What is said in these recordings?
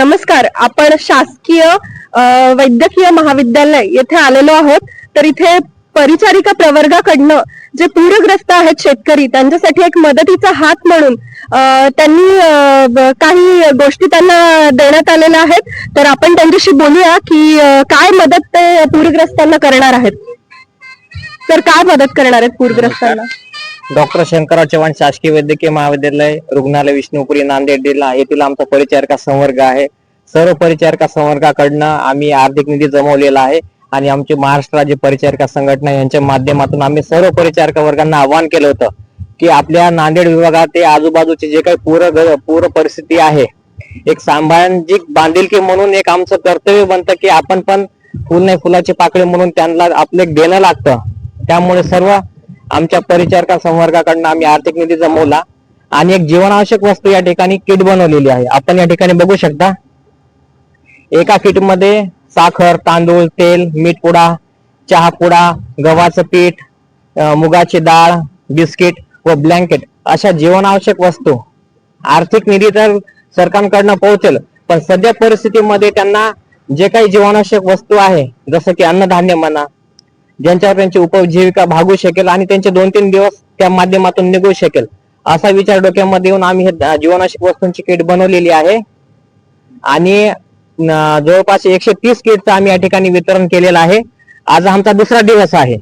नमस्कार आपण शासकीय वैद्यकीय महाविद्यालय येथे आलेलो आहोत. तर इथे परिचारिका प्रवर्गाकडनं जे पूरग्रस्त आहेत शेतकरी त्यांच्यासाठी एक मदतीचा हात म्हणून त्यांनी काही गोष्टी त्यांना देण्यात आलेल्या आहेत. तर आपण त्यांच्याशी बोलूया की काय मदत ते पूरग्रस्तांना करणार आहेत. तर काय मदत करणार आहेत पूरग्रस्तांना? डॉक्टर शंकरराव चव्हाण शासकीय वैद्यकीय महाविद्यालय रुग्णालय विष्णुपुरी नांदेड जिल्हा येथील आमचा परिचारिका संवर्ग आहे. सर्व परिचारिका संवर्गाकडनं आम्ही आर्थिक निधी जमवलेला आहे आणि आमची महाराष्ट्र राज्य परिचारिका संघटना यांच्या माध्यमातून आम्ही सर्व परिचारिका वर्गांना आवाहन केलं होतं की आपल्या नांदेड विभागात ते आजूबाजूचे जे काही पूर पूर परिस्थिती आहे एक सामाजिक बांधिलकी म्हणून एक आमचं कर्तव्य बनतं की आपण पण फुल नाही फुलाची पाकळी म्हणून त्यांना आपलं देणं लागतं. त्यामुळे सर्व आमच्या परिचारका संवर्गाकडनं आम्ही आर्थिक निधी जमवला आणि एक जीवनावश्यक वस्तू या ठिकाणी किट बनवलेली आहे. आपण या ठिकाणी बघू शकता. एका किटमध्ये साखर तांदूळ तेल मीठ पुडा चहा पुडा गव्हाचं पीठ मुगाची डाळ बिस्किट व ब्लँकेट अशा जीवनावश्यक वस्तू. आर्थिक निधी तर सरकारकडनं पोहोचेल पण सध्या परिस्थितीमध्ये त्यांना जे काही जीवनावश्यक वस्तू आहे जसं की अन्नधान्य म्हणा ज्यांच्यावर त्यांची उपजीविका भागू शकेल आणि त्यांचे दोन तीन दिवस त्या माध्यमातून निघू शकेल. असा विचार डोक्यामध्ये येऊन आम्ही हे जीवनावश्यक वस्तूंची किट बनवलेली आहे. आणि जवळपास एकशे तीस किटचं आम्ही या ठिकाणी वितरण केलेलं आहे. आज आमचा दुसरा दिवस आहे.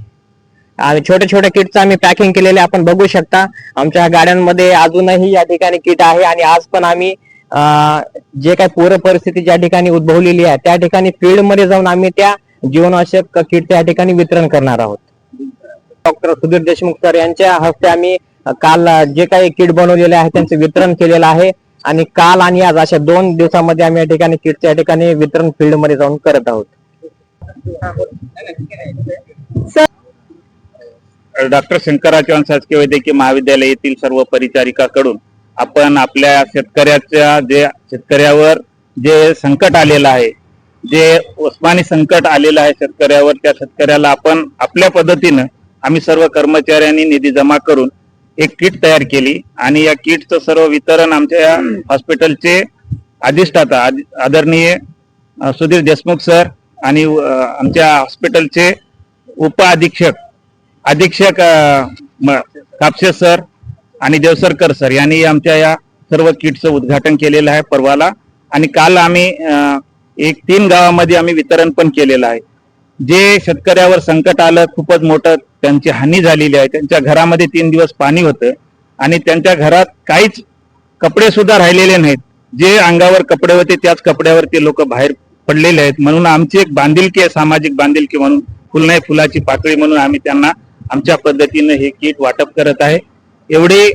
आणि छोट्या छोट्या किटचं आम्ही पॅकिंग केलेले आपण बघू शकता. आमच्या गाड्यांमध्ये अजूनही या ठिकाणी किट आहे आणि आज पण आम्ही जे काही पूर परिस्थिती ज्या ठिकाणी उद्भवलेली आहे त्या ठिकाणी फील्डमध्ये जाऊन आम्ही त्या जीवनावश्यक किट त्या ठिकाणी वितरण करणार आहोत. डॉक्टर सुधीर देशमुख सर यांच्या हस्ते आम्ही काल जे काही किट बनवलेले आहे त्यांचे वितरण केलेलं आहे. आणि काल आणि आज अशा दोन दिवसामध्ये आम्ही या ठिकाणी किटच्या ठिकाणी वितरण फील्डमध्ये जाऊन करत आहोत. डॉक्टर शंकरराव चव्हाण शासकीय वैद्यकीय महाविद्यालय येथील सर्व परिचारिकाकडून आपण आपल्या शेतकऱ्याच्या जे शेतकऱ्यावर जे संकट आलेलं आहे जे उस्मानी संकट आलेलं आहे शेतकऱ्यावर त्या शेतकऱ्याला आपण आपल्या पद्धतीनं आम्ही सर्व कर्मचाऱ्यांनी निधी जमा करून एक किट तयार केली आणि या किटचं सर्व वितरण आमच्या हॉस्पिटलचे अधिष्ठाता आदरणीय सुधीर देशमुख सर आणि आमच्या हॉस्पिटलचे उप अधीक्षक अधीक्षक कापसे सर आणि देवसरकर सर यांनी आमच्या या सर्व किटचं उद्घाटन केलेलं आहे परवाला. आणि काल आम्ही एक तीन गावामध्ये आम्ही वितरण पण केलेलं आहे. जे शेतकऱ्यावर संकट आलं खूपच मोठं त्यांची हानी झालेली आहे. त्यांच्या घरामध्ये तीन दिवस पाणी होतं आणि त्यांच्या घरात काहीच कपडे सुद्धा राहिलेले नाहीत. जे अंगावर कपडे होते त्याच कपड्यावर ते लोक बाहेर पडलेले आहेत. म्हणून आमची एक बांधिलकी आहे सामाजिक बांधिलकी म्हणून. फुल नाही फुलाची पाकळी म्हणून आम्ही त्यांना आमच्या पद्धतीने हे किट वाटप करत आहे. एवढे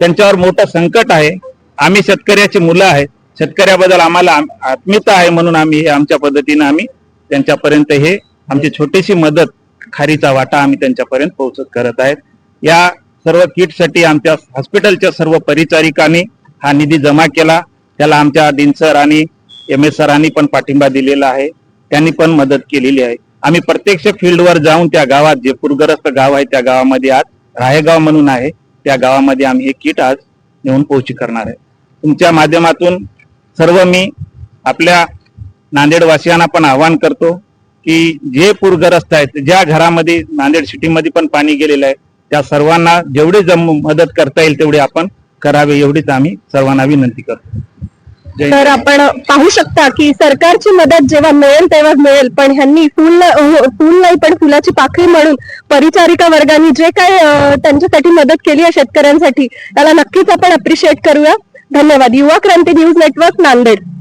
त्यांच्यावर मोठं संकट आहे. आम्ही शेतकऱ्याची मुलं आहेत. शेतकऱ्याबद्दल आम्हाला आत्मीयता आहे म्हणून आम्ही हे आमच्या पद्धतीनं आम्ही त्यांच्यापर्यंत हे आमची छोटीशी मदत खारीचा वाटा आम्ही त्यांच्यापर्यंत पोहोचत करत आहेत. या सर्व किटसाठी आमच्या हॉस्पिटलच्या सर्व परिचारिकांनी हा निधी जमा केला. त्याला आमच्या दिनसर आणि एम एस सरांनी पण पाठिंबा दिलेला आहे. त्यांनी पण मदत केलेली आहे. आम्ही प्रत्यक्ष फील्डवर जाऊन त्या गावात जे पूरग्रस्त गाव आहे त्या गावामध्ये आज राहेगाव म्हणून आहे त्या गावामध्ये आम्ही हे किट आज नेऊन पोहोची करणार आहे. तुमच्या माध्यमातून सर्व मी आपल्या नांदेडवासियांना पण आवाहन करतो की जे पूरग्रस्त आहेत ज्या घरामध्ये नांदेड सिटीमध्ये पण पाणी गेलेलं आहे त्या सर्वांना जेवढी जम मदत करता येईल तेवढी आपण करावे एवढीच आम्ही सर्वांना विनंती करतो तर. आपण पाहू शकता की सरकारची मदत जेव्हा मिळेल तेव्हा मिळेल पण ह्यांनी फुल फुल नाही पण फुलाची पाकळी म्हणून परिचारिका वर्गाने जे काय त्यांच्यासाठी मदत केली आहे शेतकऱ्यांसाठी त्याला नक्कीच आपण अप्रिशिएट करूया धन्यवाद. युवा क्रांती न्यूज नेटवर्क नांदेड.